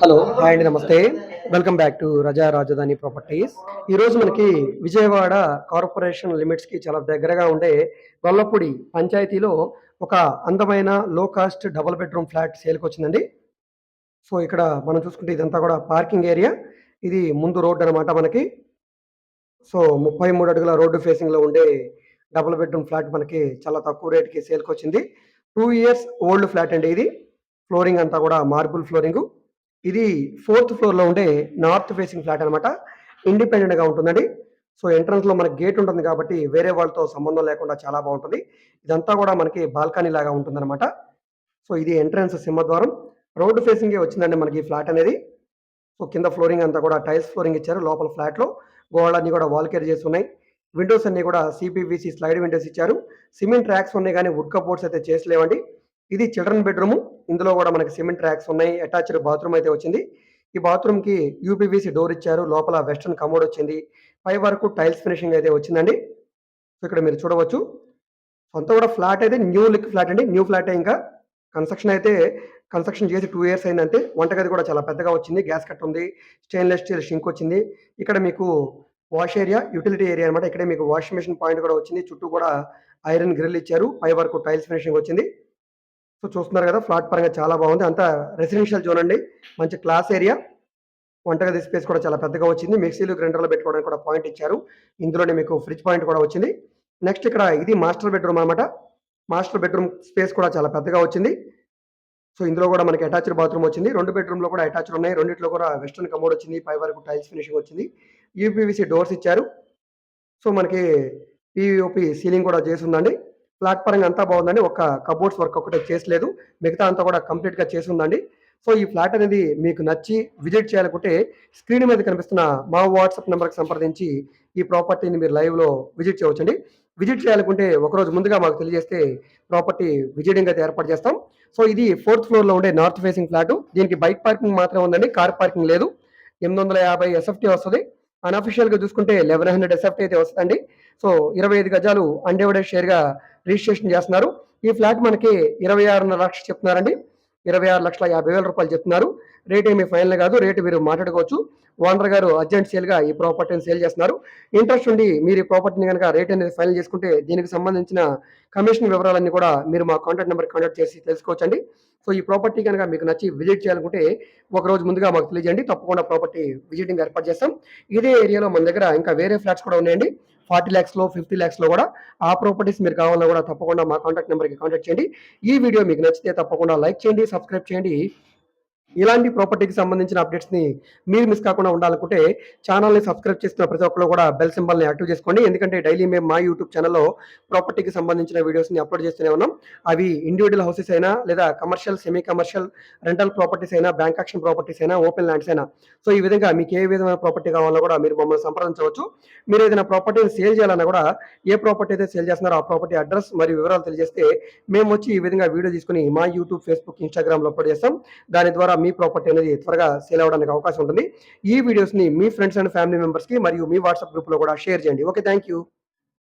Hello hi అండి నమస్తే. Welcome back to రజా రాజధాని ప్రాపర్టీస్ ఈరోజు మనకి విజయవాడ కార్పొరేషన్ లిమిట్స్కి చాలా దగ్గరగా ఉండే గొల్లపూడి పంచాయతీలో ఒక అందమైన లో కాస్ట్ డబుల్ బెడ్రూమ్ ఫ్లాట్ సేల్కి వచ్చిందండి. సో ఇక్కడ మనం చూసుకుంటే ఇదంతా కూడా పార్కింగ్ ఏరియా ఇది ముందు రోడ్డు అనమాట మనకి. సో ముప్పై మూడు అడుగుల రోడ్డు ఫేసింగ్లో ఉండే డబుల్ బెడ్రూమ్ ఫ్లాట్ మనకి చాలా తక్కువ రేట్కి సేల్కి వచ్చింది. టూ ఇయర్స్ ఓల్డ్ ఫ్లాట్ అండి ఇది. ఫ్లోరింగ్ అంతా కూడా మార్బుల్ ఫ్లోరింగ్ ఇది ఫోర్త్ ఫ్లోర్లో ఉండే నార్త్ ఫేసింగ్ ఫ్లాట్ అనమాట ఇండిపెండెంట్గా ఉంటుందండి. సో ఎంట్రన్స్లో మనకి గేట్ ఉంటుంది కాబట్టి వేరే వాళ్ళతో సంబంధం లేకుండా చాలా బాగుంటుంది. ఇదంతా కూడా మనకి బాల్కనీ లాగా ఉంటుందన్నమాట. సో ఇది ఎంట్రన్స్ సింహద్వారం. రోడ్డు ఫేసింగే వచ్చిందండి మనకి ఈ ఫ్లాట్ అనేది. సో కింద ఫ్లోరింగ్ అంతా కూడా టైల్స్ ఫ్లోరింగ్ ఇచ్చారు లోపల ఫ్లాట్లో. గోడలన్నీ కూడా వాల్ కేర్ చేసి ఉన్నాయి. విండోస్ అన్నీ కూడా సిపివిసి స్లైడ్ విండోస్ ఇచ్చారు. సిమెంట్ ట్రాక్స్ ఉన్నాయి కానీ వుడ్ కపోర్ట్స్ అయితే చేసలేవండి. ఇది చిల్డ్రన్ బెడ్రూమ్. ఇందులో కూడా మనకి సిమెంట్ ట్రాక్స్ ఉన్నాయి. అటాచ్డ్ బాత్రూమ్ అయితే వచ్చింది. ఈ బాత్రూమ్కి యూపీవీసీ డోర్ ఇచ్చారు. లోపల వెస్టర్న్ కమోడ్ వచ్చింది. పై వరకు టైల్స్ ఫినిషింగ్ అయితే వచ్చిందండి. సో ఇక్కడ మీరు చూడవచ్చు. సొంత కూడా ఫ్లాట్ అయితే న్యూ లిక్ ఫ్లాట్ అండి. న్యూ ఫ్లాట్ ఇంకా. కన్స్ట్రక్షన్ అయితే కన్స్ట్రక్షన్ చేసి టూ ఇయర్స్ అయిందంటే వంటగది కూడా చాలా పెద్దగా వచ్చింది. గ్యాస్ కట్ ఉంది. స్టెయిన్లెస్ స్టీల్ షింక్ వచ్చింది. ఇక్కడ మీకు వాష్ ఏరియా యూటిలిటీ ఏరియా అనమాట ఇక్కడే మీకు వాషింగ్ మెషిన్ పాయింట్ కూడా వచ్చింది. చుట్టూ కూడా ఐరన్ గ్రిల్ ఇచ్చారు. పై వరకు టైల్స్ ఫినిషింగ్ వచ్చింది. సో చూస్తున్నారు కదా ఫ్లాట్ పరంగా చాలా బాగుంది. అంతా రెసిడెన్షియల్ జోన్ అండి. మంచి క్లాస్ ఏరియా వంటగది స్పేస్ కూడా చాలా పెద్దగా వచ్చింది. మిక్సీలు గ్రైండర్లు పెట్టుకోవడానికి కూడా పాయింట్ ఇచ్చారు. ఇందులోనే మీకు ఫ్రిడ్జ్ పాయింట్ కూడా వచ్చింది. నెక్స్ట్ ఇక్కడ ఇది మాస్టర్ బెడ్రూమ్ అనమాట మాస్టర్ బెడ్రూమ్ స్పేస్ కూడా చాలా పెద్దగా వచ్చింది. సో ఇందులో కూడా మనకి అటాచ్డ్ బాత్రూమ్ వచ్చింది. రెండు బెడ్రూమ్లో కూడా అటాచ్డ్ ఉన్నాయి. రెండిట్లో కూడా వెస్ట్రన్ కమోడ్ వచ్చింది. పై వరకు టైల్స్ ఫినిషింగ్ వచ్చింది. యూపీవీసీ డోర్స్ ఇచ్చారు. సో మనకి పిఓపి సీలింగ్ కూడా చేసి ఉందండి. ఫ్లాట్ పరంగా అంతా బాగుందండి. ఒక కబోర్డ్స్ వర్క్ ఒకటి చేసలేదు మిగతా అంతా కూడా కంప్లీట్గా చేసి ఉందండి సో ఈ ఫ్లాట్ అనేది మీకు నచ్చి విజిట్ చేయాలనుకుంటే స్క్రీన్ మీద కనిపిస్తున్న మా వాట్సాప్ నెంబర్కి సంప్రదించి ఈ ప్రాపర్టీని మీరు లైవ్లో విజిట్ చేయవచ్చండి. విజిట్ చేయాలనుకుంటే ఒకరోజు ముందుగా మాకు తెలియజేస్తే ప్రాపర్టీ విజిటింగ్ అయితే ఏర్పాటు చేస్తాం. సో ఇది ఫోర్త్ ఫ్లోర్లో ఉండే నార్త్ ఫేసింగ్ ఫ్లాట్ దీనికి బైక్ పార్కింగ్ మాత్రమే ఉందండి. కార్ పార్కింగ్ లేదు. ఎనిమిది వందల యాభై ఎస్ఎఫ్టీ వస్తుంది. అన్అఫిషియల్గా చూసుకుంటే లెవెన్ హండ్రెడ్ ఎస్ఎఫ్టీ అయితే వస్తుందండి. సో ఇరవై ఐదు గజాలు అన్డివైడెడ్ షేర్గా రిజిస్ట్రేషన్ చేస్తున్నారు. ఈ ఫ్లాట్ మనకి ఇరవై ఆరున్నర లక్షలు చెప్తున్నారండి. ఇరవై ఆరు లక్షల యాభై వేల రూపాయలు చెప్తున్నారు. రేట్ ఏమి ఫైనల్ కాదు. రేటు మీరు మాట్లాడుకోవచ్చు. ఓనర్ గారు అర్జెంట్ సేల్గా ఈ ప్రాపర్టీని సేల్ చేస్తున్నారు. ఇంట్రెస్ట్ ఉండి మీరు ఈ ప్రాపర్టీని కనుక రేట్ అనేది ఫైనల్ చేసుకుంటే దీనికి సంబంధించిన కమిషన్ వివరాలన్నీ కూడా మీరు మా కాంటాక్ట్ నెంబర్ కాంటాక్ట్ చేసి తెలుసుకోవచ్చండి. సో ఈ ప్రాపర్టీ కనుక మీకు నచ్చి విజిట్ చేయాలనుకుంటే ఒక రోజు ముందుగా మాకు తెలియజేయండి. తప్పకుండా ప్రాపర్టీ విజిటింగ్ ఏర్పాటు చేస్తాం. ఇదే ఏరియాలో మన దగ్గర ఇంకా వేరే ఫ్లాట్స్ కూడా ఉన్నాయండి. ఫార్టీ ల్యాక్స్లో ఫిఫ్టీ ల్యాక్స్లో కూడా ఆ ప్రాపర్టీస్ మీరు కావాలన్నా కూడా తప్పకుండా మా కాంటాక్ట్ నెంబర్కి కాంటాక్ట్ చేయండి. ఈ వీడియో మీకు నచ్చితే తప్పకుండా లైక్ చేయండి సబ్స్క్రైబ్ చేయండి. ఇలాంటి ప్రాపర్టీకి సంబంధించిన అప్డేట్స్ని మీరు మిస్ కాకుండా ఉండాలనుకుంటే ఛానల్ని సబ్స్క్రైబ్ చేసిన ప్రతి ఒక్కరు కూడా బెల్ సింబల్ని యాక్టివ్ చేసుకోండి. ఎందుకంటే డైలీ మేము మా యూట్యూబ్ ఛానల్లో ప్రాపర్టీకి సంబంధించిన వీడియోస్ని అప్లోడ్ చేస్తూనే ఉన్నాం. అవి ఇండివిజువల్ హౌసెస్ అయినా లేదా commercial semi commercial rental properties అయినా బ్యాంక్ యాక్షన్ ప్రాపర్టీస్ అయినా ఓపెన్ ల్యాండ్స్ అయినా సో ఈ విధంగా మీకు ఏ విధమైన ప్రాపర్టీ కావాలన్నా కూడా మీరు మమ్మల్ని సంప్రదించవచ్చు. మీరు ఏదైనా ప్రాపర్టీని సేల్ చేయాలన్నా కూడా ఏ ప్రాపర్టీ అయితే సేల్ చేస్తున్నారో ఆ ప్రాపర్టీ అడ్రస్ మరియు వివరాలు తెలియజేస్తే మేము వచ్చి ఈ విధంగా వీడియో తీసుకుని మా యూట్యూబ్ ఫేస్బుక్ ఇన్స్టాగ్రామ్లో అప్లోడ్ చేస్తాం. దాని ద్వారా మీ ప్రాపర్టీ అనేది త్వరగా సేల్ అవడానికి అవకాశం ఉంటుంది. ఈ వీడియోస్ని మీ ఫ్రెండ్స్ అండ్ ఫ్యామిలీ మెంబర్స్కి మరియు మీ వాట్సాప్ గ్రూప్లో కూడా షేర్ చేయండి. Okay thank you